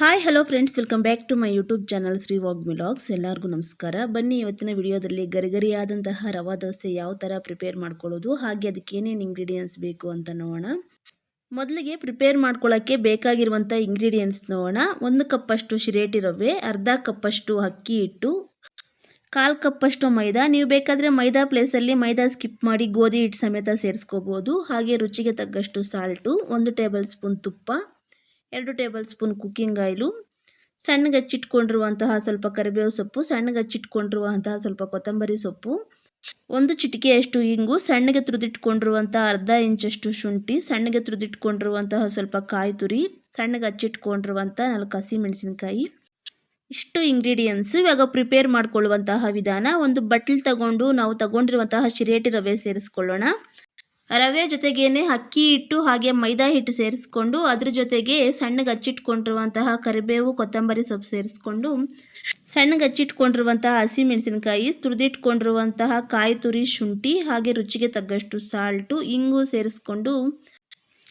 Hi hello friends welcome back to my YouTube channel Shri ವಾಗ್ ಮಿಲಾಗ್ಸ್ ಎಲ್ಲರಿಗೂ ನಮಸ್ಕಾರ. ಬನ್ನಿ ಇವತ್ತಿನ ವಿಡಿಯೋದಲ್ಲಿ ಗರಿಗರಿಯಾದಂತಹ ರವಾ ದೋಸೆ ಯಾವ ಥರ ಪ್ರಿಪೇರ್ ಮಾಡ್ಕೊಳ್ಳೋದು, ಹಾಗೆ ಅದಕ್ಕೆ ಏನೇನು ಇಂಗ್ರೀಡಿಯೆಂಟ್ಸ್ ಬೇಕು ಅಂತ ನೋಡೋಣ. ಮೊದಲಿಗೆ ಪ್ರಿಪೇರ್ ಮಾಡ್ಕೊಳ್ಳೋಕ್ಕೆ ಬೇಕಾಗಿರುವಂಥ ಇಂಗ್ರೀಡಿಯೆಂಟ್ಸ್ ನೋಡೋಣ. ಒಂದು ಕಪ್ಪಷ್ಟು ಶಿರೇಟಿ ರವೆ, ಅರ್ಧ ಕಪ್ಪಷ್ಟು ಅಕ್ಕಿ ಹಿಟ್ಟು, ಕಾಲು ಕಪ್ಪಷ್ಟು ಮೈದಾ. ನೀವು ಬೇಕಾದರೆ ಮೈದಾ ಪ್ಲೇಸಲ್ಲಿ ಮೈದಾ ಸ್ಕಿಪ್ ಮಾಡಿ ಗೋಧಿ ಹಿಟ್ಟು ಸಮೇತ ಸೇರಿಸ್ಕೋಬೋದು. ಹಾಗೆ ರುಚಿಗೆ ತಕ್ಕಷ್ಟು ಸಾಲ್ಟು ಒಂದು ಟೇಬಲ್ ಸ್ಪೂನ್ ತುಪ್ಪ ಎರಡು ಟೇಬಲ್ ಸ್ಪೂನ್ ಕುಕ್ಕಿಂಗ್ ಆಯಿಲು, ಸಣ್ಣಗೆ ಹಚ್ಚಿಟ್ಕೊಂಡಿರುವಂತಹ ಸ್ವಲ್ಪ ಕರಿಬೇವು ಸೊಪ್ಪು, ಸಣ್ಣಗೆ ಹಚ್ಚಿಟ್ಕೊಂಡಿರುವಂತಹ ಸ್ವಲ್ಪ ಕೊತ್ತಂಬರಿ ಸೊಪ್ಪು, ಒಂದು ಚಿಟಿಕೆಯಷ್ಟು ಇಂಗು, ಸಣ್ಣಗೆ ತುರಿದಿಟ್ಕೊಂಡಿರುವಂತಹ ಅರ್ಧ ಇಂಚಷ್ಟು ಶುಂಠಿ, ಸಣ್ಣಗೆ ತುರಿದಿಟ್ಕೊಂಡಿರುವಂತಹ ಸ್ವಲ್ಪ ಕಾಯಿ ತುರಿ, ಸಣ್ಣಗೆ ಹಚ್ಚಿಟ್ಕೊಂಡಿರುವಂಥ ನಾಲ್ಕು ಹಸಿ ಮೆಣಸಿನಕಾಯಿ ಇಷ್ಟು ಇಂಗ್ರೀಡಿಯೆಂಟ್ಸು ಇವಾಗ ಪ್ರಿಪೇರ್ ಮಾಡ್ಕೊಳ್ಳುವಂತಹ ವಿಧಾನ, ಒಂದು ಬಟ್ಲು ತಗೊಂಡು ನಾವು ತಗೊಂಡಿರುವಂತಹ ಶಿರೇಟಿ ರವೆ ಸೇರಿಸ್ಕೊಳ್ಳೋಣ. ರವೆ ಜೊತೆಗೇನೆ ಅಕ್ಕಿ ಹಿಟ್ಟು ಹಾಗೆ ಮೈದಾ ಹಿಟ್ಟು ಸೇರಿಸ್ಕೊಂಡು ಅದ್ರ ಜೊತೆಗೆ ಸಣ್ಣಗೆ ಹಚ್ಚಿಟ್ಕೊಂಡಿರುವಂತಹ ಕರಿಬೇವು, ಕೊತ್ತಂಬರಿ ಸೊಪ್ಪು ಸೇರಿಸ್ಕೊಂಡು ಸಣ್ಣಗೆ ಹಚ್ಚಿಟ್ಕೊಂಡಿರುವಂತಹ ಹಸಿಮೆಣಸಿನಕಾಯಿ, ತುರಿದಿಟ್ಕೊಂಡಿರುವಂತಹ ಕಾಯಿ ತುರಿ, ಶುಂಠಿ ಹಾಗೆ ರುಚಿಗೆ ತಗ್ಗಷ್ಟು ಸಾಲ್ಟು, ಇಂಗು ಸೇರಿಸ್ಕೊಂಡು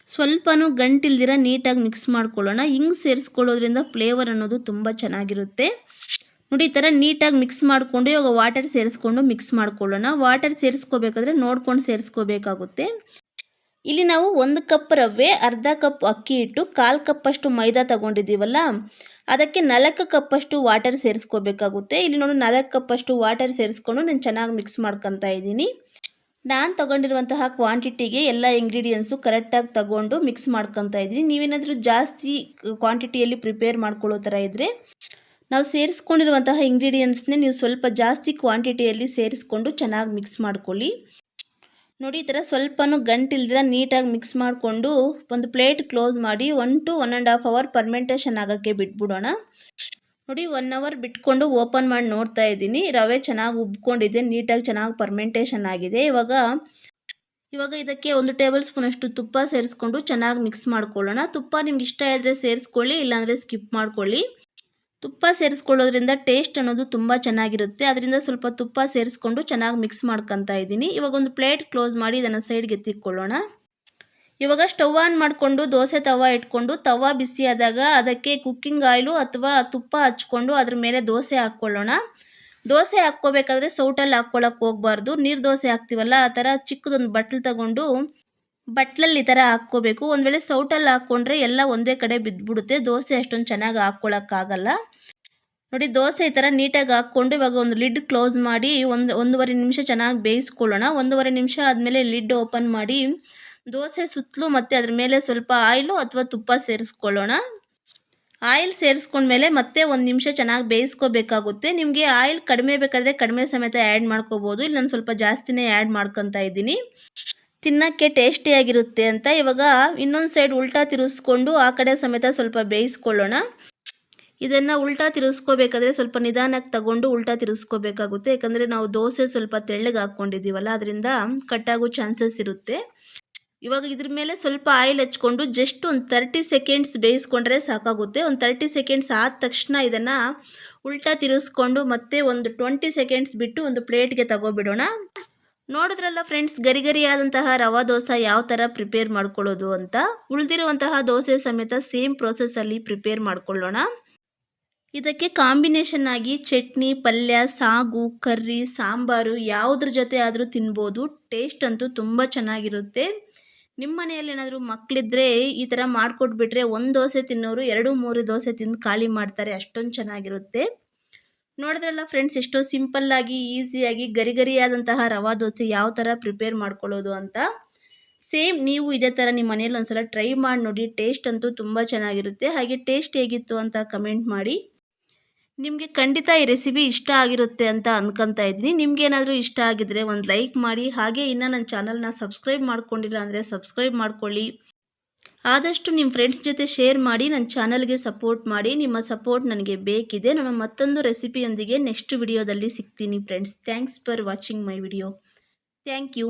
ಸ್ವಲ್ಪನೂ ಗಂಟಿಲ್ದಿರ ನೀಟಾಗಿ ಮಿಕ್ಸ್ ಮಾಡ್ಕೊಳ್ಳೋಣ. ಹಿಂಗೆ ಸೇರಿಸ್ಕೊಳ್ಳೋದ್ರಿಂದ ಫ್ಲೇವರ್ ಅನ್ನೋದು ತುಂಬ ಚೆನ್ನಾಗಿರುತ್ತೆ. ನೋಡಿ, ಈ ಥರ ನೀಟಾಗಿ ಮಿಕ್ಸ್ ಮಾಡಿಕೊಂಡು, ಇವಾಗ ವಾಟರ್ ಸೇರಿಸ್ಕೊಂಡು ಮಿಕ್ಸ್ ಮಾಡ್ಕೊಳ್ಳೋಣ. ವಾಟರ್ ಸೇರಿಸ್ಕೋಬೇಕಾದ್ರೆ ನೋಡ್ಕೊಂಡು ಸೇರಿಸ್ಕೋಬೇಕಾಗುತ್ತೆ. ಇಲ್ಲಿ ನಾವು ಒಂದು ಕಪ್ ರವೆ, ಅರ್ಧ ಕಪ್ ಅಕ್ಕಿ ಇಟ್ಟು ಕಾಲು ಕಪ್ಪಷ್ಟು ಮೈದಾ ತಗೊಂಡಿದ್ದೀವಲ್ಲ, ಅದಕ್ಕೆ ನಾಲ್ಕು ಕಪ್ಪಷ್ಟು ವಾಟರ್ ಸೇರಿಸ್ಕೋಬೇಕಾಗುತ್ತೆ. ಇಲ್ಲಿ ನೋಡಿ, ನಾಲ್ಕು ಕಪ್ಪಷ್ಟು ವಾಟರ್ ಸೇರಿಸ್ಕೊಂಡು ನಾನು ಚೆನ್ನಾಗಿ ಮಿಕ್ಸ್ ಮಾಡ್ಕೊತಾ ಇದ್ದೀನಿ. ನಾನು ತಗೊಂಡಿರುವಂತಹ ಕ್ವಾಂಟಿಟಿಗೆ ಎಲ್ಲ ಇಂಗ್ರೀಡಿಯೆಂಟ್ಸು ಕರೆಕ್ಟಾಗಿ ತಗೊಂಡು ಮಿಕ್ಸ್ ಮಾಡ್ಕೊತಾ ಇದ್ದೀನಿ. ನೀವೇನಾದರೂ ಜಾಸ್ತಿ ಕ್ವಾಂಟಿಟಿಯಲ್ಲಿ ಪ್ರಿಪೇರ್ ಮಾಡ್ಕೊಳ್ಳೋ ಥರ ಇದ್ದರೆ ನಾವು ಸೇರಿಸ್ಕೊಂಡಿರುವಂತಹ ಇಂಗ್ರೀಡಿಯೆಂಟ್ಸ್ನೇ ನೀವು ಸ್ವಲ್ಪ ಜಾಸ್ತಿ ಕ್ವಾಂಟಿಟಿಯಲ್ಲಿ ಸೇರಿಸ್ಕೊಂಡು ಚೆನ್ನಾಗಿ ಮಿಕ್ಸ್ ಮಾಡ್ಕೊಳ್ಳಿ. ನೋಡಿ, ಈ ಥರ ಸ್ವಲ್ಪನೂ ಗಂಟಿಲ್ದಿರ ನೀಟಾಗಿ ಮಿಕ್ಸ್ ಮಾಡಿಕೊಂಡು ಒಂದು ಪ್ಲೇಟ್ ಕ್ಲೋಸ್ ಮಾಡಿ one to one and half hour fermentation ಆಗೋಕ್ಕೆ ಬಿಟ್ಬಿಡೋಣ. ನೋಡಿ ಒನ್ ಅವರ್ ಬಿಟ್ಕೊಂಡು ಓಪನ್ ಮಾಡಿ ನೋಡ್ತಾ ಇದ್ದೀನಿ. ರವೆ ಚೆನ್ನಾಗಿ ಉಬ್ಕೊಂಡಿದೆ, ನೀಟಾಗಿ ಚೆನ್ನಾಗಿ ಪರ್ಮೆಂಟೇಷನ್ ಆಗಿದೆ. ಇವಾಗ ಇವಾಗ ಇದಕ್ಕೆ ಒಂದು ಟೇಬಲ್ ಸ್ಪೂನಷ್ಟು ತುಪ್ಪ ಸೇರಿಸ್ಕೊಂಡು ಚೆನ್ನಾಗಿ ಮಿಕ್ಸ್ ಮಾಡ್ಕೊಳ್ಳೋಣ. ತುಪ್ಪ ನಿಮ್ಗೆ ಇಷ್ಟ ಇದ್ದರೆ ಸೇರಿಸ್ಕೊಳ್ಳಿ, ಇಲ್ಲಾಂದರೆ ಸ್ಕಿಪ್ ಮಾಡ್ಕೊಳ್ಳಿ. ತುಪ್ಪ ಸೇರಿಸ್ಕೊಳ್ಳೋದ್ರಿಂದ ಟೇಸ್ಟ್ ಅನ್ನೋದು ತುಂಬ ಚೆನ್ನಾಗಿರುತ್ತೆ. ಅದರಿಂದ ಸ್ವಲ್ಪ ತುಪ್ಪ ಸೇರಿಸ್ಕೊಂಡು ಚೆನ್ನಾಗಿ ಮಿಕ್ಸ್ ಮಾಡ್ಕೊತಾ ಇದ್ದೀನಿ. ಇವಾಗ ಒಂದು ಪ್ಲೇಟ್ ಕ್ಲೋಸ್ ಮಾಡಿ ಇದನ್ನು ಸೈಡ್ಗೆ ಎತ್ತಿಕೊಳ್ಳೋಣ. ಇವಾಗ ಸ್ಟವ್ ಆನ್ ಮಾಡಿಕೊಂಡು ದೋಸೆ ತವ ಇಟ್ಕೊಂಡು ತವ ಬಿಸಿ ಆದಾಗ ಅದಕ್ಕೆ ಕುಕ್ಕಿಂಗ್ ಆಯಿಲು ಅಥವಾ ತುಪ್ಪ ಹಚ್ಕೊಂಡು ಅದ್ರ ಮೇಲೆ ದೋಸೆ ಹಾಕ್ಕೊಳ್ಳೋಣ. ದೋಸೆ ಹಾಕ್ಕೋಬೇಕಾದ್ರೆ ಸೌಟಲ್ಲಿ ಹಾಕ್ಕೊಳ್ಳೋಕೆ ಹೋಗ್ಬಾರ್ದು. ನೀರು ದೋಸೆ ಹಾಕ್ತೀವಲ್ಲ, ಆ ಥರ ಚಿಕ್ಕದೊಂದು ಬಟ್ಲು ತಗೊಂಡು ಬಟ್ಲಲ್ಲಿ ಈ ಥರ ಹಾಕ್ಕೋಬೇಕು. ಒಂದು ವೇಳೆ ಸೌಟಲ್ಲಿ ಹಾಕ್ಕೊಂಡ್ರೆ ಎಲ್ಲ ಒಂದೇ ಕಡೆ ಬಿದ್ದುಬಿಡುತ್ತೆ ದೋಸೆ ಅಷ್ಟೊಂದು ಚೆನ್ನಾಗಿ ಹಾಕ್ಕೊಳಕ್ಕಾಗಲ್ಲ. ನೋಡಿ, ದೋಸೆ ಈ ಥರ ನೀಟಾಗಿ ಹಾಕ್ಕೊಂಡು ಇವಾಗ ಒಂದು ಲಿಡ್ ಕ್ಲೋಸ್ ಮಾಡಿ ಒಂದು, ಒಂದೂವರೆ ನಿಮಿಷ ಚೆನ್ನಾಗಿ ಬೇಯಿಸ್ಕೊಳ್ಳೋಣ. ಒಂದೂವರೆ ನಿಮಿಷ ಆದಮೇಲೆ ಲಿಡ್ ಓಪನ್ ಮಾಡಿ ದೋಸೆ ಸುತ್ತಲೂ ಮತ್ತು ಅದ್ರ ಮೇಲೆ ಸ್ವಲ್ಪ ಆಯಿಲು ಅಥವಾ ತುಪ್ಪ ಸೇರಿಸ್ಕೊಳ್ಳೋಣ. ಆಯಿಲ್ ಸೇರಿಸ್ಕೊಂಡ್ಮೇಲೆ ಮತ್ತೆ ಒಂದು ನಿಮಿಷ ಚೆನ್ನಾಗಿ ಬೇಯಿಸ್ಕೋಬೇಕಾಗುತ್ತೆ. ನಿಮಗೆ ಆಯಿಲ್ ಕಡಿಮೆ ಬೇಕಾದರೆ ಕಡಿಮೆ ಸಮೇತ ಆ್ಯಡ್ ಮಾಡ್ಕೋಬೋದು. ಇಲ್ಲಿ ನಾನು ಸ್ವಲ್ಪ ಜಾಸ್ತಿನೇ ಆ್ಯಡ್ ಮಾಡ್ಕೊತಾ ಇದ್ದೀನಿ. ತಿನ್ನೋಕ್ಕೆ ಟೇಸ್ಟಿಯಾಗಿರುತ್ತೆ ಅಂತ ಇವಾಗ ಇನ್ನೊಂದು ಸೈಡ್ ಉಲ್ಟಾ ತಿರುಗಿಸ್ಕೊಂಡು ಆ ಕಡೆ ಸಮೇತ ಸ್ವಲ್ಪ ಬೇಯಿಸ್ಕೊಳ್ಳೋಣ. ಇದನ್ನು ಉಲ್ಟಾ ತಿರುಗಿಸ್ಕೋಬೇಕಾದ್ರೆ ಸ್ವಲ್ಪ ನಿಧಾನಕ್ಕೆ ತಗೊಂಡು ಉಲ್ಟಾ ತಿರುಗಿಸ್ಕೋಬೇಕಾಗುತ್ತೆ ಯಾಕಂದರೆ ನಾವು ದೋಸೆ ಸ್ವಲ್ಪ ತೆಳ್ಳಗೆ ಹಾಕ್ಕೊಂಡಿದ್ದೀವಲ್ಲ, ಅದರಿಂದ ಕಟ್ಟಾಗೋ ಚಾನ್ಸಸ್ ಇರುತ್ತೆ. ಇವಾಗ ಇದ್ರ ಮೇಲೆ ಸ್ವಲ್ಪ ಆಯಿಲ್ ಹಚ್ಕೊಂಡು ಜಸ್ಟ್ ಒಂದು ತರ್ಟಿ ಸೆಕೆಂಡ್ಸ್ ಬೇಯಿಸ್ಕೊಂಡ್ರೆ ಸಾಕಾಗುತ್ತೆ. ಒಂದು ತರ್ಟಿ ಸೆಕೆಂಡ್ಸ್ ಆದ ತಕ್ಷಣ ಇದನ್ನು ಉಲ್ಟಾ ತಿರುಗಿಸ್ಕೊಂಡು ಮತ್ತೆ ಒಂದು ಟ್ವೆಂಟಿ ಸೆಕೆಂಡ್ಸ್ ಬಿಟ್ಟು ಒಂದು ಪ್ಲೇಟ್ಗೆ ತಗೋಬಿಡೋಣ. ನೋಡಿದ್ರಲ್ಲ ಫ್ರೆಂಡ್ಸ್ ಗರಿ ಗರಿಯಾದಂತಹ ರವಾ ದೋಸೆ ಯಾವ ಥರ ಪ್ರಿಪೇರ್ ಮಾಡ್ಕೊಳ್ಳೋದು ಅಂತ? ಉಳಿದಿರುವಂತಹ ದೋಸೆ ಸಮೇತ ಸೇಮ್ ಪ್ರೋಸೆಸ್ಸಲ್ಲಿ ಪ್ರಿಪೇರ್ ಮಾಡ್ಕೊಳ್ಳೋಣ. ಇದಕ್ಕೆ ಕಾಂಬಿನೇಷನ್ ಆಗಿ ಚಟ್ನಿ, ಪಲ್ಯ, ಸಾಗು, ಕರ್ರಿ, ಸಾಂಬಾರು ಯಾವುದ್ರ ಜೊತೆ ಆದರೂ ತಿನ್ಬೋದು. ಟೇಸ್ಟ್ ಅಂತೂ ತುಂಬ ಚೆನ್ನಾಗಿರುತ್ತೆ. ನಿಮ್ಮ ಮನೆಯಲ್ಲಿ ಏನಾದರೂ ಮಕ್ಕಳಿದ್ರೆ ಈ ಥರ ಮಾಡಿಕೊಟ್ಬಿಟ್ರೆ ಒಂದು ದೋಸೆ ತಿನ್ನೋರು ಎರಡು ಮೂರು ದೋಸೆ ತಿಂದು ಖಾಲಿ ಮಾಡ್ತಾರೆ, ಅಷ್ಟೊಂದು ಚೆನ್ನಾಗಿರುತ್ತೆ. ನೋಡಿದ್ರಲ್ಲ ಫ್ರೆಂಡ್ಸ್ ಎಷ್ಟೋ ಸಿಂಪಲ್ಲಾಗಿ ಈಸಿಯಾಗಿ ಗರಿ ಗರಿಯಾದಂತಹ ರವಾ ದೋಸೆ ಯಾವ ಥರ ಪ್ರಿಪೇರ್ ಮಾಡ್ಕೊಳ್ಳೋದು ಅಂತ? ಸೇಮ್ ನೀವು ಇದೇ ಥರ ನಿಮ್ಮ ಮನೇಲಿ ಒಂದ್ಸಲ ಟ್ರೈ ಮಾಡಿ ನೋಡಿ ಟೇಸ್ಟ್ ಅಂತೂ ತುಂಬ ಚೆನ್ನಾಗಿರುತ್ತೆ. ಹಾಗೆ ಟೇಸ್ಟ್ ಹೇಗಿತ್ತು ಅಂತ ಕಮೆಂಟ್ ಮಾಡಿ. ನಿಮಗೆ ಖಂಡಿತ ಈ ರೆಸಿಪಿ ಇಷ್ಟ ಆಗಿರುತ್ತೆ ಅಂತ ಅನ್ಕೊತಾ ಇದ್ದೀನಿ. ನಿಮ್ಗೇನಾದರೂ ಇಷ್ಟ ಆಗಿದ್ರೆ ಒಂದು ಲೈಕ್ ಮಾಡಿ. ಹಾಗೆ ಇನ್ನು ನನ್ನ ಚಾನಲ್ನ ಸಬ್ಸ್ಕ್ರೈಬ್ ಮಾಡ್ಕೊಂಡಿಲ್ಲ ಅಂದರೆ ಸಬ್ಸ್ಕ್ರೈಬ್ ಮಾಡ್ಕೊಳ್ಳಿ. ಆದಷ್ಟು ನಿಮ್ಮ ಫ್ರೆಂಡ್ಸ್ ಜೊತೆ ಶೇರ್ ಮಾಡಿ ನನ್ನ ಚಾನಲ್ಗೆ ಸಪೋರ್ಟ್ ಮಾಡಿ. ನಿಮ್ಮ ಸಪೋರ್ಟ್ ನನಗೆ ಬೇಕಿದೆ. ನಾನು ಮತ್ತೊಂದು ರೆಸಿಪಿಯೊಂದಿಗೆ ನೆಕ್ಸ್ಟ್ ವಿಡಿಯೋದಲ್ಲಿ ಸಿಗ್ತೀನಿ friends thanks for watching my video thank you